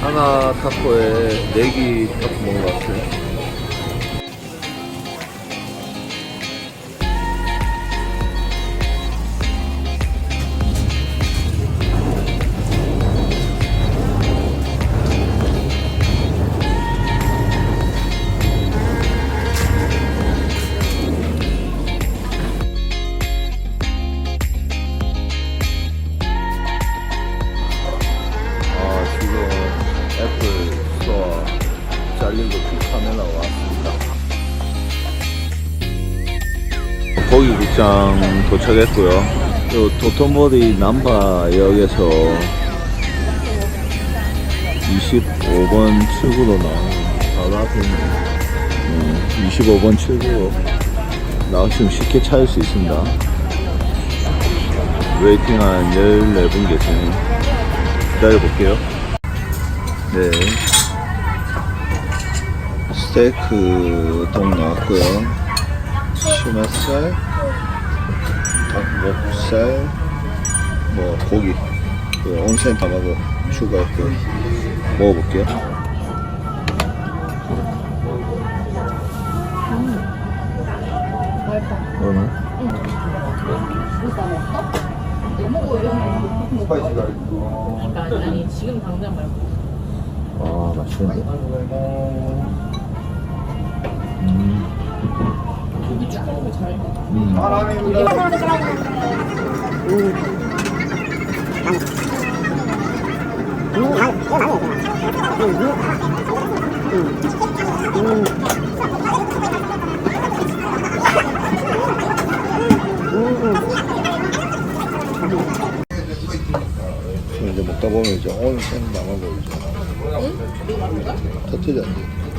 하나 타코에 네개 타코 먹은 것 같아요. 그 카메라 왔습니다. 고기국장 도착했고요. 요 도톤보리 남바역에서 25번 출구로 나오는 바로 앞에 있는 음, 25번 출구로 나오시면 쉽게 찾을 수 있습니다. 웨이팅 한 14분 계시네요. 기다려볼게요. 네. 스테이크 동 나왔고요. 치맛살, 닭목살, 뭐 고기, 그 온센 담아고 추가했고요. 먹어볼게요. 그러니까 아니, 아니 지금 당장 말고 아 맛있는데. 음. 고기 거 잘해. 음. 이제 먹다 보면 이제 오늘 생 남아 보이죠. 터트지 않지.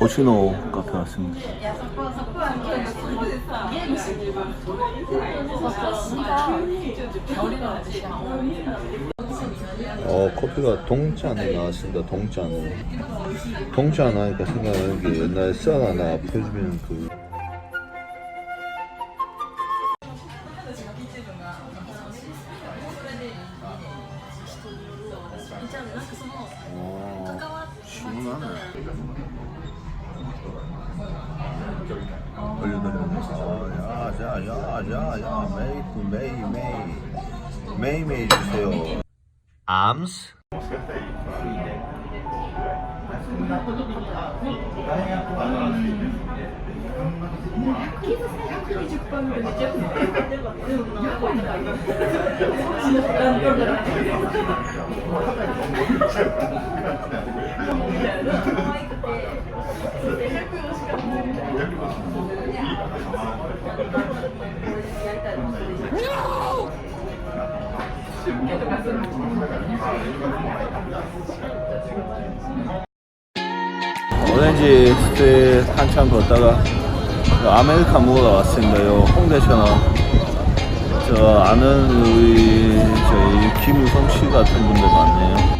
호시노 카페 왔습니다. 어 커피가 동짠에 나왔습니다. 동짠으로. 동짠 하니까 생각나는 게 옛날에 써나나 펴주면 그 야, 야, 야, 야, 메이, 메이, 메이, 메이, 메이 주세요. 암스? すごい。 오렌지 스트릿 한참 걷다가 요 아메리카 먹으러 왔습니다. 요 홍대처럼 저 아는 우리 저희 김우성 씨 같은 분들 많네요.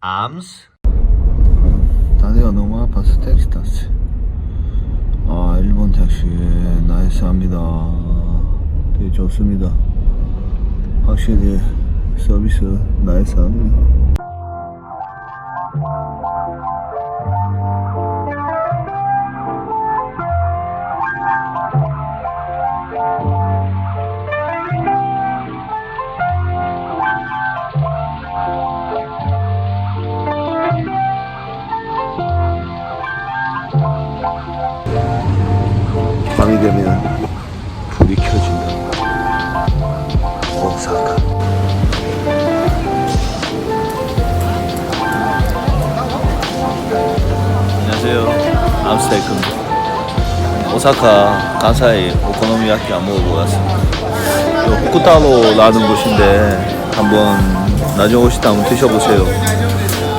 암스? 다리가 너무 아파서 택시 탔어요. 아 일본 택시 나이스합니다 되게 좋습니다. 확실히 서비스 나이스하네요 밤이 되면 오사카. 안녕하세요. 암스테이크입니다. 오사카 간사이 오코노미야키 안 먹어보고 왔습니다. 요 후쿠타로라는 곳인데 한번 나중에 오시다 한번 드셔보세요.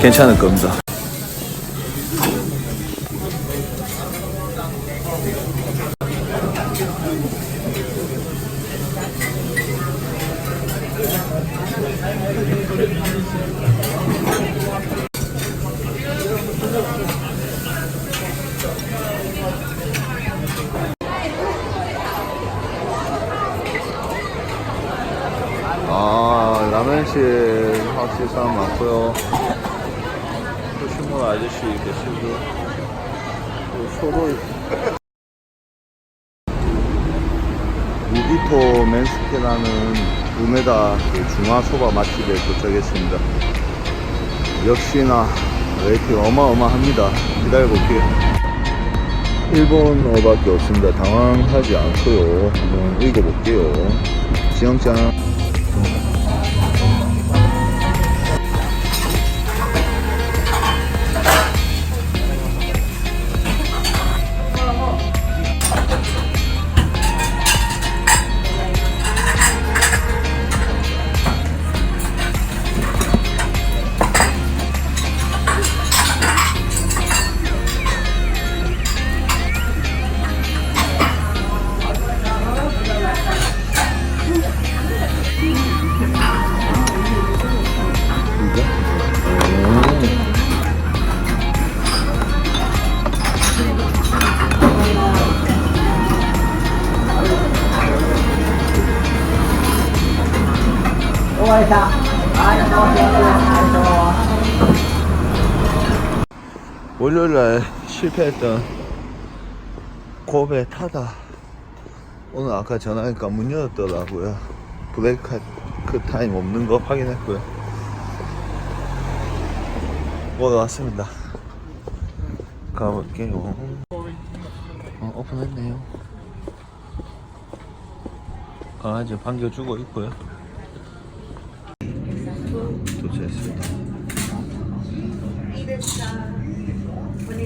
괜찮을 겁니다. 아, 라면실 확실히 사람 많고요. 또 신문 아저씨 계시고, 또 있고. 무기토 맨스케라는 우메다 그 중화소바 맛집에 도착했습니다. 역시나 웨이팅 어마어마합니다. 기다려볼게요. 일본어밖에 없습니다. 당황하지 않고요. 한번 읽어볼게요. 지영짱. 월요일날 실패했던 고베 타다. 오늘 아까 전화하니까 문 열었더라고요. 브레이크 그 타임 없는 거 확인했고요. 먹어 왔습니다. 가볼게요. 어, 오픈했네요. 강아지 반겨주고 있고요. 도착했습니다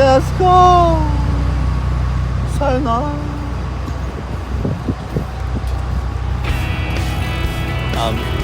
Let's go! 살나? 아.